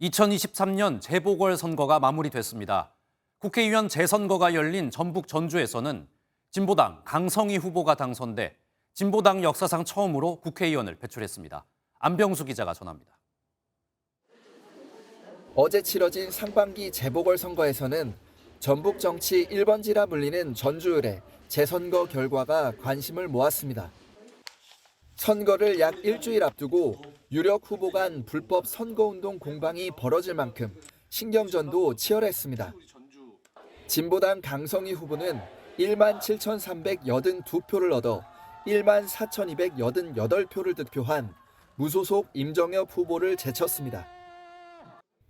2023년 재보궐선거가 마무리됐습니다. 국회의원 재선거가 열린 전북 전주에서는 진보당 강성희 후보가 당선돼 진보당 역사상 처음으로 국회의원을 배출했습니다. 안병수 기자가 전합니다. 어제 치러진 상반기 재보궐선거에서는 전북 정치 1번지라 불리는 전주을의 재선거 결과가 관심을 모았습니다. 선거를 약 일주일 앞두고 유력 후보 간 불법 선거운동 공방이 벌어질 만큼 신경전도 치열했습니다. 진보당 강성희 후보는 1만 7,382표를 얻어 1만 4,288표를 득표한 무소속 임정엽 후보를 제쳤습니다.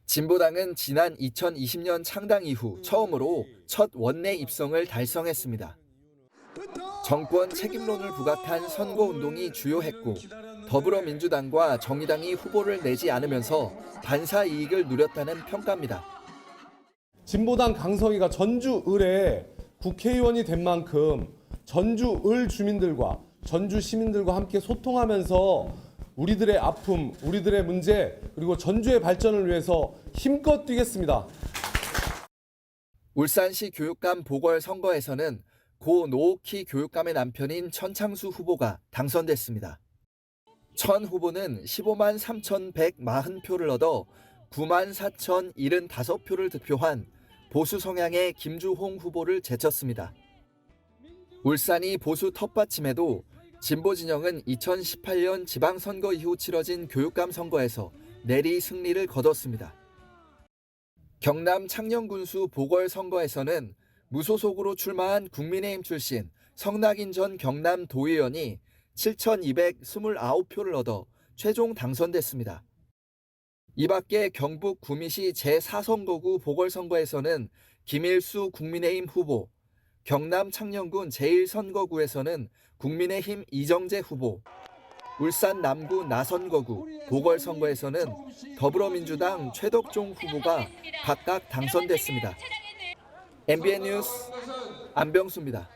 진보당은 지난 2020년 창당 이후 처음으로 첫 원내 입성을 달성했습니다. 정권 책임론을 부각한 선거운동이 주요했고 더불어민주당과 정의당이 후보를 내지 않으면서 반사 이익을 누렸다는 평가입니다. 진보당 강성희가 전주 을에 국회의원이 된 만큼 전주 을 주민들과 전주 시민들과 함께 소통하면서 우리들의 아픔, 우리들의 문제, 그리고 전주의 발전을 위해서 힘껏 뛰겠습니다. 울산시 교육감 보궐선거에서는 고 노옥희 교육감의 남편인 천창수 후보가 당선됐습니다. 천 후보는 15만 3,140표를 얻어 9만 4,075표를 득표한 보수 성향의 김주홍 후보를 제쳤습니다. 울산이 보수 텃받침에도 진보 진영은 2018년 지방선거 이후 치러진 교육감 선거에서 내리 승리를 거뒀습니다. 경남 창녕군수 보궐선거에서는 무소속으로 출마한 국민의힘 출신 성낙인 전 경남 도의원이 7,229표를 얻어 최종 당선됐습니다. 이 밖에 경북 구미시 제4선거구 보궐선거에서는 김일수 국민의힘 후보, 경남 창녕군 제1선거구에서는 국민의힘 이정재 후보, 울산 남구 나선거구 보궐선거에서는 더불어민주당 최덕종 후보가 각각 당선됐습니다. MBN 뉴스 안병수입니다.